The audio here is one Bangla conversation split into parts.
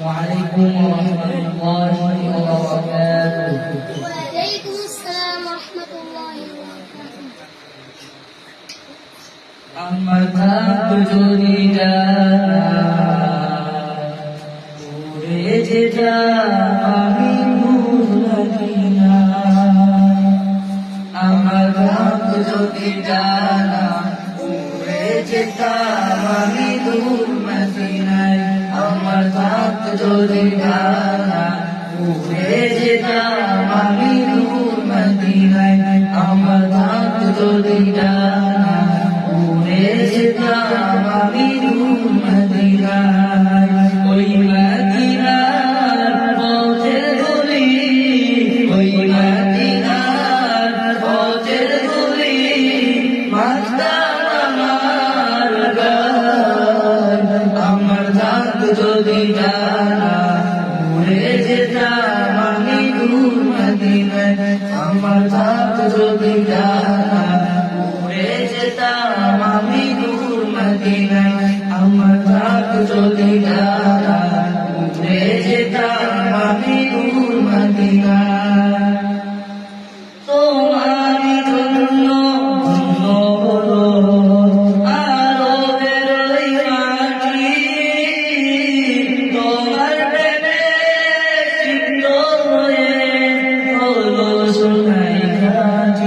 عليكم ورحمة الله وبركاته وعليكم السلام ورحمة الله وبركاته আমার থাক যদি উড়ে যেটা আমি ভুলি না আমার থাক যদি জানা উড়ে যেটা আমি দূর মদিনায় থাক যদি জানা জানা উড়ে যেতাম আমি দূর মদিনায় আমার থাক যদি জানা উড়ে যেতাম আমি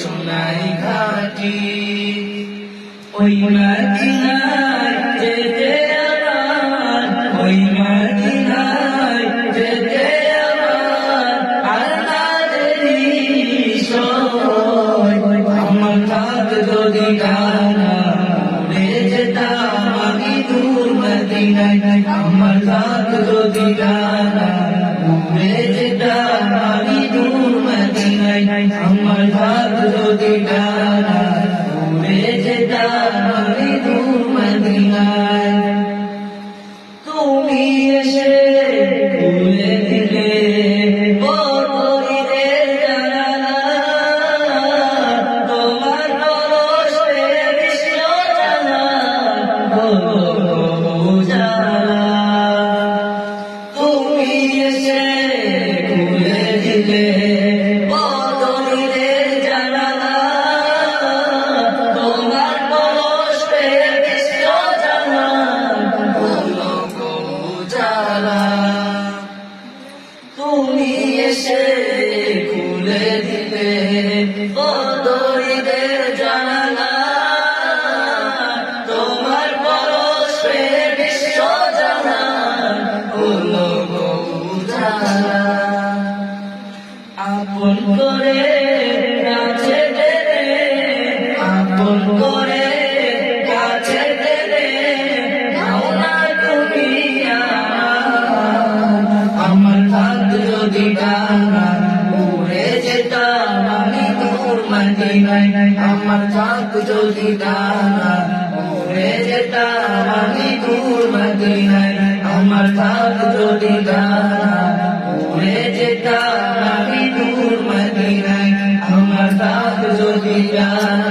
সোনাই ঘাটি। ওই মদিনায় যেতে আমার ওই মদিনায় বদরিদের জানালা তোমার পরশে বিশ্ব জানা আপন করে কাছে আপন করে কাছে আমার আমার যদি ডানা উড়ে যেতাম মদিনায় আমার থাক যদি ডানা উড়ে যেতাম আমি দূর মদিনায়, আমার থাক যদি ডানা উড়ে যেতাম আমি দূর আমার থাক যদি ডানা